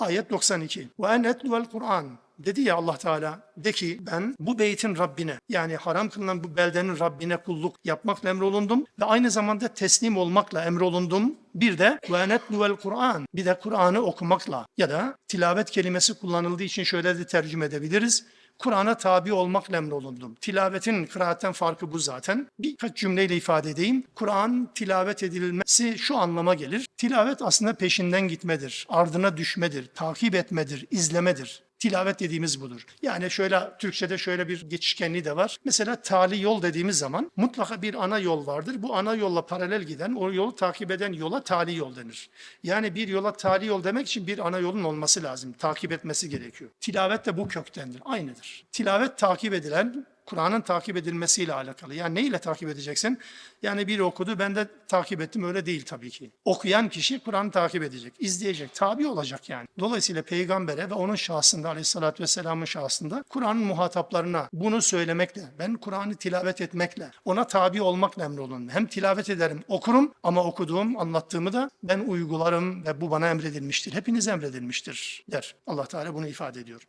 Ayet 92. Ve en etluvel Kur'an. Dedi ya Allah Teala de ki ben bu beytin Rabbine yani haram kılınan bu beldenin Rabbine kulluk yapmakla emrolundum ve aynı zamanda teslim olmakla emrolundum. Bir de ve Kur'an bir de Kur'an'ı okumakla ya da tilavet kelimesi kullanıldığı için şöyle de tercüme edebiliriz. Kur'an'a tabi olmakla emrolundum. Tilavetin kıraatten farkı bu zaten. Birkaç cümleyle ifade edeyim. Kur'an tilavet edilmesi şu anlama gelir. Tilavet aslında peşinden gitmedir, ardına düşmedir, takip etmedir, izlemedir. Tilavet dediğimiz budur. Yani şöyle Türkçe'de şöyle bir geçişkenliği de var. Mesela tali yol dediğimiz zaman mutlaka bir ana yol vardır. Bu ana yolla paralel giden, o yolu takip eden yola tali yol denir. Yani bir yola tali yol demek için bir ana yolun olması lazım. Takip etmesi gerekiyor. Tilavet de bu köktendir. Aynıdır. Tilavet takip edilen Kur'an'ın takip edilmesiyle alakalı. Yani neyle takip edeceksin? Yani biri okudu ben de takip ettim öyle değil tabii ki. Okuyan kişi Kur'an'ı takip edecek, izleyecek, tabi olacak yani. Dolayısıyla peygambere ve onun şahsında aleyhissalatü vesselamın şahsında Kur'an'ın muhataplarına bunu söylemekle, ben Kur'an'ı tilavet etmekle, ona tabi olmakla emrolunum. Hem tilavet ederim, okurum ama okuduğum, anlattığımı da ben uygularım ve bu bana emredilmiştir. Hepiniz emredilmiştir der. Allah Teala bunu ifade ediyor.